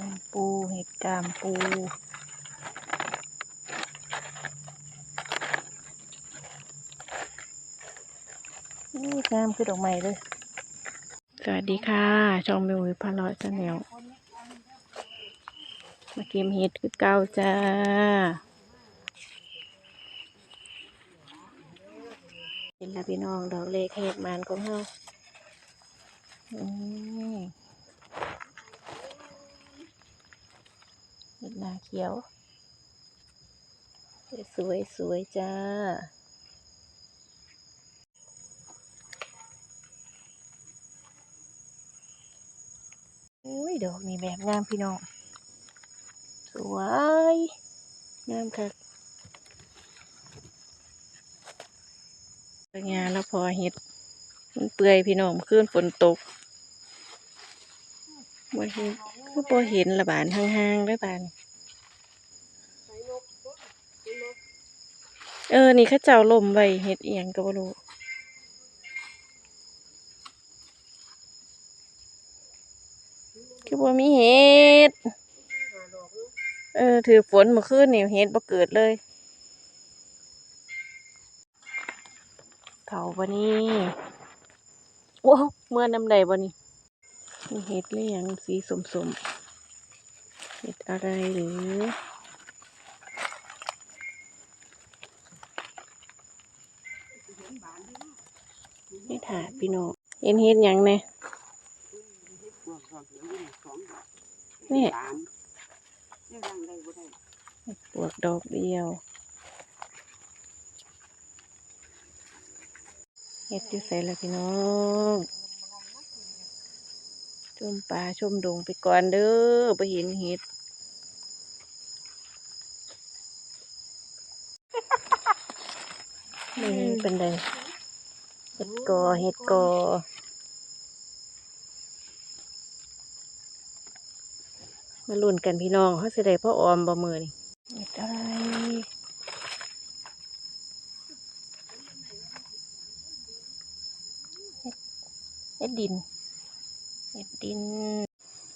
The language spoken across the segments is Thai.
น้ำปูเห็ดกามปูอู้งามคือดอกไม้เลย สวัสดีค่ะ ช่องมิวพาลอยชาแนลมาเก็บเห็ดคือเก่าจ้าเป็นละพี่น้องดอกเล็กเห็ดมันของเฮาอืม ห็ดนาเขียว สวยสวยๆจ้า อุ้ยดอกนี่แบบงามพี่น้อง สวย งามค่ะงานแล้วพอเห็ด มันเปื่อยพี่น้องขึ้นฝนตกบ่เห็นคือบ่เห็นละบานห่างๆได้บาน เออ นี่ข้าเจ้าลมไว้เห็ดเอียงก็บ่รู้คือบ่มีเห็ด เออ ถือฝนมื่อคืนนี่เห็ดบ่เกิดเลยเขาบ่นี่ว้าวเมื่อน้ำใดบ่นี่มีเห็ดหรือยังสีสมสมๆเห็ดอะไรหรือ ไม่ถาดพี่น้องเห็นเห็ดหยังเนี่ยนี่ปวกดอกเดียวเห็ดอยู่ใส่ละพี่น้องชมป่าชมดงไปก่อนเด้อไปเห็นเห็ดนี่เป็นไดเห็ดกอเห็ดกอมาลุ้นกันพี่น้องเขาสิได้พ่อออมบ่มือนี่เห็ดอะไรเห็ดดิน เห็ดดิน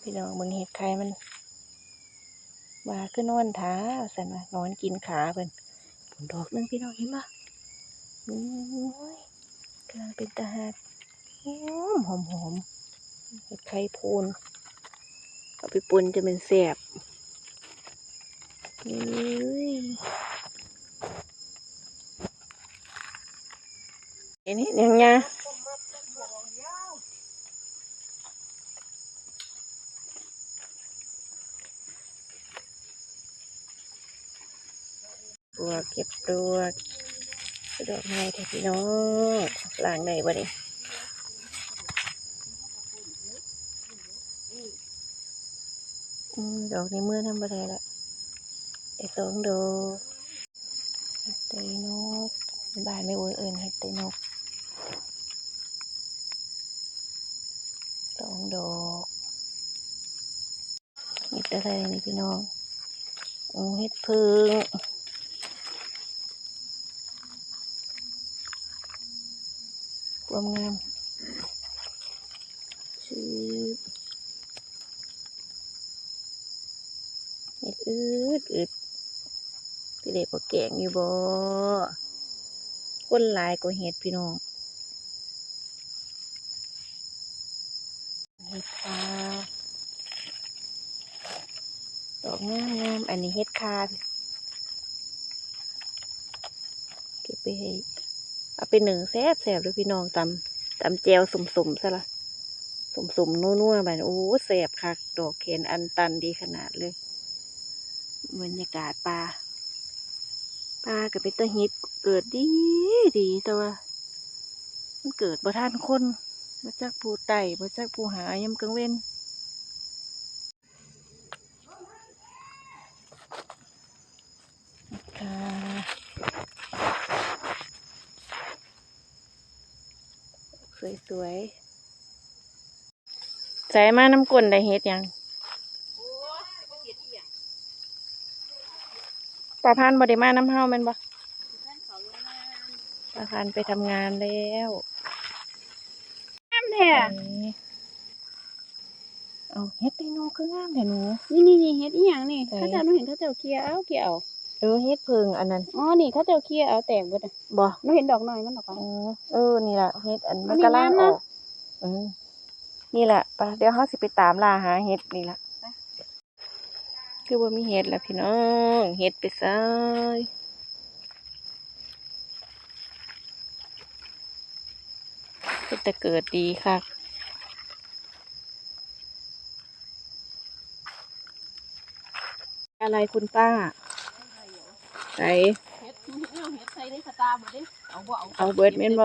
พี่น้องเบิ่งเห็ดไข่มันว่าขึ้นนอนท้าสันว่านอนกินขาเพิ่นผลดอกนึงพี่น้องเห็นปะโอ้ย กำลังเป็นตาหักหอมหอมเห็ดไข่โพนเอาไปปุนจะเป็นแสบเอ้ยเห็นเห็นยังไงปลวเก็บปล วกดอกไม้เถอะพี่น้องล้างได้บ่เนี่ยอืมดอกในเมื่อทำบ่ได้ละไอ้สองดอกเห็ดไตนกบานไม่โอยเอิญเห็ดไตนกสองดอกเห็ดอะไรนี่พี่น้องโอ้เห็ดพึ่ง ความงามชื่อเห็ดอืดอืดพี่เด็กก็แกงอยู่บ่คนหลายก็เห็ดพี่น้องเห็ดคาดอกงามงามอันนี้เห็ดคาเก็บไปให้ เอาไปหนึ่งแซ่บแซ่บเลยพี่น้องตำตำแจวสมสมๆซะละสมสมๆนัวแบบโอ้แซ่บคักดอกเขนอันตันดีขนาดเลยบรรยากาศป่าป่าก็เป็นตะฮิตเกิดดีดีแต่ว่ามันเกิดบ่ทันคนมาจากผู้ไต่มาจากผู้หายามกลางเว้น วยๆ ใส่มาน้ำกลนได้เฮ็ดหยังปลาพันธุ์บไดิมาน้ำเฮาแม่นบ่ปลาพันธุ์ไปทำงานแล้วน้ำแท้นี่เอาเฮ็ดไดโนคืองามแท้หนู นี่นี่นี่เฮ็ดอีหยังนี่ไหนเขาเจ้าหนูเห็นเขาเจ้าเคลียร์เอาเคลียร์เอา เออเฮ็ดเพิงอันนั้น อ๋อ นี่เขาเจ้าเคลียร์เอาแตกเบิดอะบ่หนูเห็นดอกน้อยมันดอกเออะอเออ นี่ล่ะเฮ็ดอันอัมันนนี้กำลังงามอนะอกอืมนี่แหละไปเดี๋ยวเฮาสิไปตามล่าหาเฮ็ดนี่ล่ะคือว่ามีเฮ็ดแล้วพี่น้องเฮ็ดไปซ้ายก็จะเกิดดีค่ะอะไรคุณป้า ไหนเฮ็ดเอาเฮ็ดใส่ในสตาร์บ่ดิเอาบ่เอาเอาเบิดแม่นบ่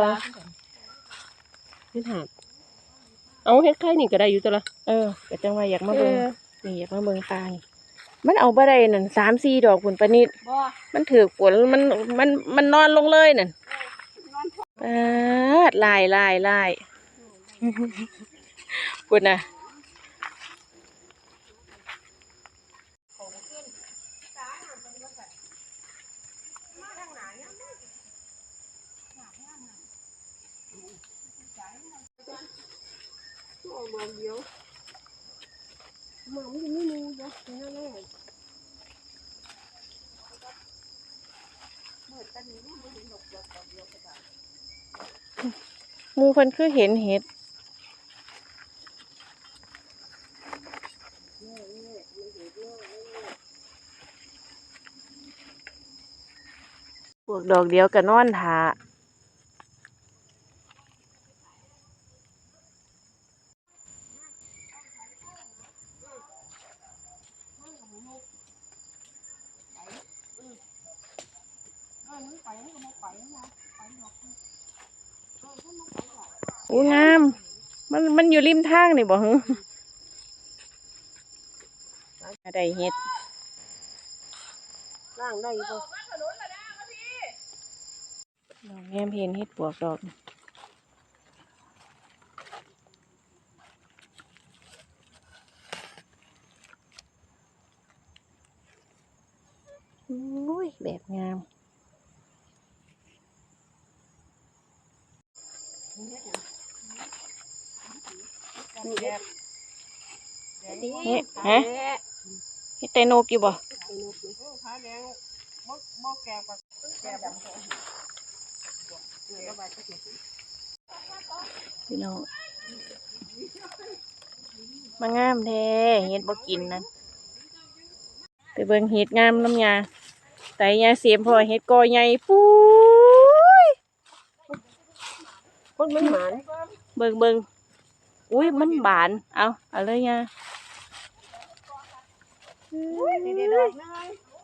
เฮ็ดหาดเอาเฮ็ดไข่นี่ก็ได้อยู่ตัวละเออก็จังว่าอยากมาเอเบิ่งอนี่อยากมาเบิ่งปลานี่มันเอาบ่ได้นั่นสามสี่ดอกผลปานิดบ่มันถือฝนมันมันมันนอนลงเลยนั่นปาดลายลายลายปุ่น ไม่รู้นะแน่แน่มูเพิ่นคือเห็นเห็ดพวกดอกเดียวกันนอนหา อู้งาม มันมันอยู่ริมทางนี่บ่ฮึได้เห็ดล่างได้บ่ดอกแง้มเห็นเห็ดปวกดอกอุ้ยแบบงาม นี่แหละเฮ็ดฮะเฮ็ดไตโนกอยู่บ่ขาแดงบ่บ่แก่กว่าแก่ดำตัวเออระบายสักหน่อยพี่น้องมางามแท้เฮ็ดบ่กินนั่นไปเบิ่งเฮ็ดงามน้ำยาไตยาเสียมพอเฮ็ดกอใหญ่ปุ้ยคนมันหมานเบิ่งเบิ่ง อุ้ยมันบาน เอาเอาเลยยานี่เด้อ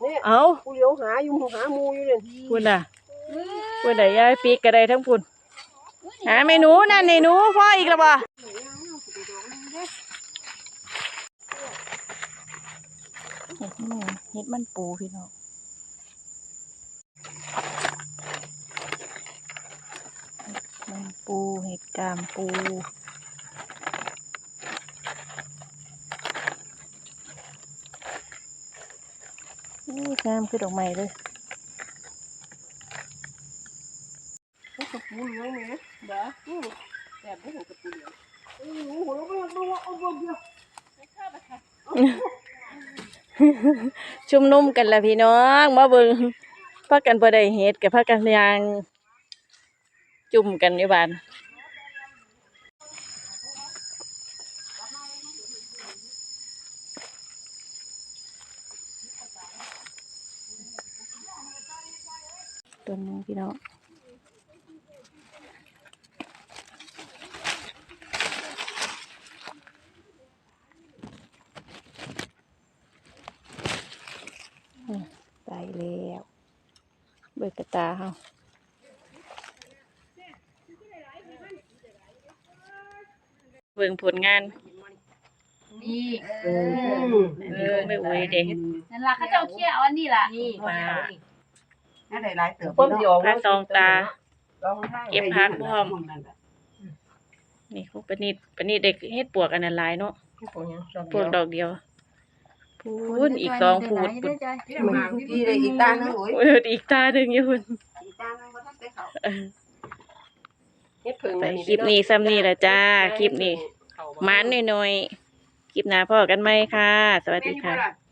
นี่เอากูเลี้ยวหาอยู่หาหมูอยู่เนี่ยพุ่นน่ะพุ่นน่ะยายปีกก็ได้ทั้งพุ่นหาเมนูนั่นในหนูพ่ออีกแล้วบ่เห็ดหมูเห็ดมันปูพี่น้องมันปูเห็ดกามปู งามคือดอกไม้เลยกระปูเหลืองแม่เด้ออือแต่บ่เห็นกระปูเหลืองอือโหแล้วมันบ่ว่าเอาบ่เดียวชุมนุมกันละพี่น้องมาเบิ่งพากันบ่ได้เฮ็ดกับพากันยาง จุ่มกันอยู่บ้าน ตัวหนึงพี่น้องตายแล้วเบิกกระตาเฮาเบิ่งผลงาน นี่เอออันนี้คงไม่อวยเด็กนั่นล่ะเขาเจ้าเคลียร์เอาอันนี้ล่ะนี่ว่า น่าได้หลายเติบพระตองตาเก็บผักพร้อมนั่นแหละนี่คงปนิดปนิดเด็กเฮ็ดปวกอันนั้นหลายเนาะพวกหยังดอกปวกดอกเดียวพูนอีกสองพูดพูนเดียวมันพี่ได้อีกตาหนึงโอ้ยเอออีกตาหนึ่งอยู่พุ่นอีกตาหนึงบ่ทันได้เข้าเออเฮ็ดเพิ่งไปคลิปนี้ซ้ำนี่ละจ้าคลิปนี้หมานหน่อยๆคลิปหน้าพ่อกันไหมค่ะ สวัสดีค่ะแม่นอยู่บ่ล่